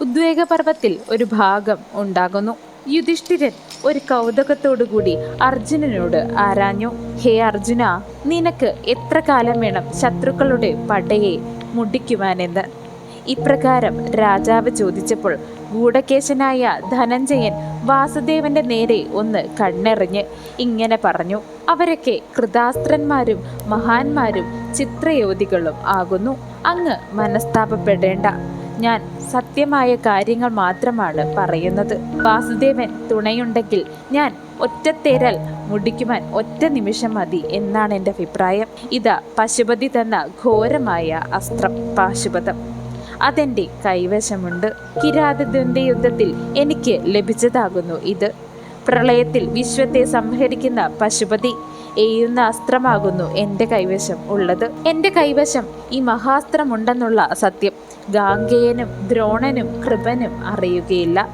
ഉദ്വേഗപർവത്തിൽ ഒരു ഭാഗം ഉണ്ടാകുന്നു. യുധിഷ്ഠിരൻ ഒരു കൗതുകത്തോടുകൂടി അർജുനനോട് ആരാഞ്ഞു. ഹേ അർജുന നിനക്ക് എത്ര കാലം വേണം ശത്രുക്കളുടെ പടയെ മുടിക്കുവാനെന്ന്? ഇപ്രകാരം രാജാവ് ചോദിച്ചപ്പോൾ ഗൂഢകേശനായ ധനഞ്ജയൻ വാസുദേവന്റെ നേരെ ഒന്ന് കണ്ണെറിഞ്ഞ് ഇങ്ങനെ പറഞ്ഞു. അവരൊക്കെ കൃതാസ്ത്രന്മാരും മഹാന്മാരും ചിത്രയോധികളും ആകുന്നു. അങ്ങ് മനസ്താപപ്പെടേണ്ട. ഞാൻ സത്യമായ കാര്യങ്ങൾ മാത്രമാണ് പറയുന്നത്. വാസുദേവൻ തുണയുണ്ടെങ്കിൽ ഞാൻ ഒറ്റത്തേരൽ മുടിക്കുവാൻ ഒറ്റ നിമിഷം മതി എന്നാണ് എന്റെ അഭിപ്രായം. ഇതാ പശുപതി തന്ന ഘോരമായ അസ്ത്രം പാശുപതം. അതെന്റെ കൈവശമുണ്ട്. കിരാതദ്വന്ദ് യുദ്ധത്തിൽ എനിക്ക് ലഭിച്ചതാകുന്നു ഇത്. പ്രളയത്തിൽ വിശ്വത്തെ സംഹരിക്കുന്ന പശുപതി എയ്യുന്ന അസ്ത്രമാകുന്നു എന്റെ കൈവശം ഉള്ളത്. എന്റെ കൈവശം ഈ മഹാസ്ത്രമുണ്ടെന്നുള്ള സത്യം ഗാംഗേയനും ദ്രോണനും കൃപനും അറിയുകയില്ല.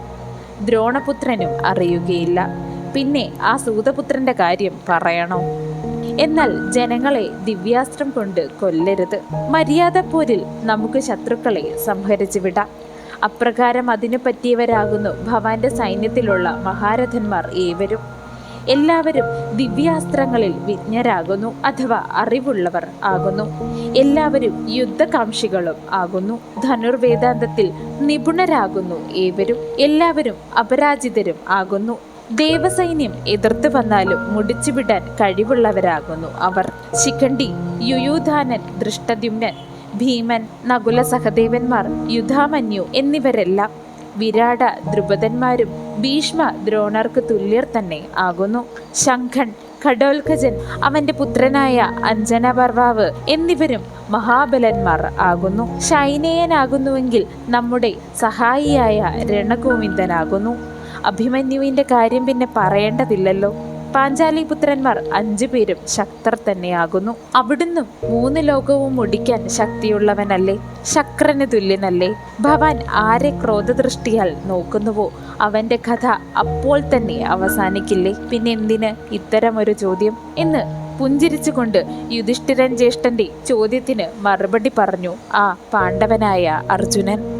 ദ്രോണപുത്രനും അറിയുകയില്ല. പിന്നെ ആ സൂതപുത്രന്റെ കാര്യം പറയണോ? എന്നാൽ ജനങ്ങളെ ദിവ്യാസ്ത്രം കൊണ്ട് കൊല്ലരുത്. മര്യാദ പോരിൽ നമുക്ക് ശത്രുക്കളെ സംഹരിച്ചു വിടാം. അപ്രകാരം അതിനു പറ്റിയവരാകുന്നു. ഭവാന്റെ സൈന്യത്തിലുള്ള മഹാരഥന്മാർ ഏവരും. എല്ലാവരും ദിവ്യാസ്ത്രങ്ങളിൽ വിജ്ഞരാകുന്നു അഥവാ അറിവുള്ളവർ ആകുന്നു. എല്ലാവരും യുദ്ധകാംക്ഷികളും ആകുന്നു. ധനുർവേദാന്തത്തിൽ നിപുണരാകുന്നു ഏവരും. എല്ലാവരും അപരാജിതരും ആകുന്നു. ദേവസൈന്യം എതിർത്ത് വന്നാലും മുടിച്ചുവിടാൻ കഴിവുള്ളവരാകുന്നു അവർ. ശിഖണ്ഡി യുയൂധാനൻ ദൃഷ്ടദ്യുമ്നൻ ഭീമൻ നകുല സഹദേവന്മാർ യുധാമന്യു എന്നിവരെല്ലാം വിരാട ദ്രുപദന്മാരും ഭീഷ്മ ദ്രോണർക്ക് തുല്യർ തന്നെ ആകുന്നു. ശംഖൻ ഖഡോൽഖജൻ അവന്റെ പുത്രനായ അഞ്ജനപർവാവ് എന്നിവരും മഹാബലന്മാർ ആകുന്നു. ശൈനേയനാകുന്നുവെങ്കിൽ നമ്മുടെ സഹായിയായ രണഗോവിന്ദനാകുന്നു. അഭിമന്യുവിന്റെ കാര്യം പിന്നെ പറയേണ്ടതില്ലല്ലോ. പാഞ്ചാലി പുത്രന്മാർ അഞ്ചു പേരും ശക്തർ തന്നെയാകുന്നു. അവിടുന്ന് മൂന്ന് ലോകവും മുടിക്കാൻ ശക്തിയുള്ളവനല്ലേ? ശക്രന് തുല്യനല്ലേ? ഭവാൻ ആരെ ക്രോധദൃഷ്ടിയാൽ നോക്കുന്നുവോ? അവന്റെ കഥ അപ്പോൾ തന്നെ അവസാനിക്കില്ലേ? പിന്നെ എന്തിന്? ഇത്തരമൊരു ചോദ്യം. എന്ന് പുഞ്ചിരിച്ചുകൊണ്ട് യുധിഷ്ഠിരൻ ജ്യേഷ്ഠന്റെ ചോദ്യത്തിന് മറുപടി പറഞ്ഞു. ആ പാണ്ഡവനായ അർജുനൻ.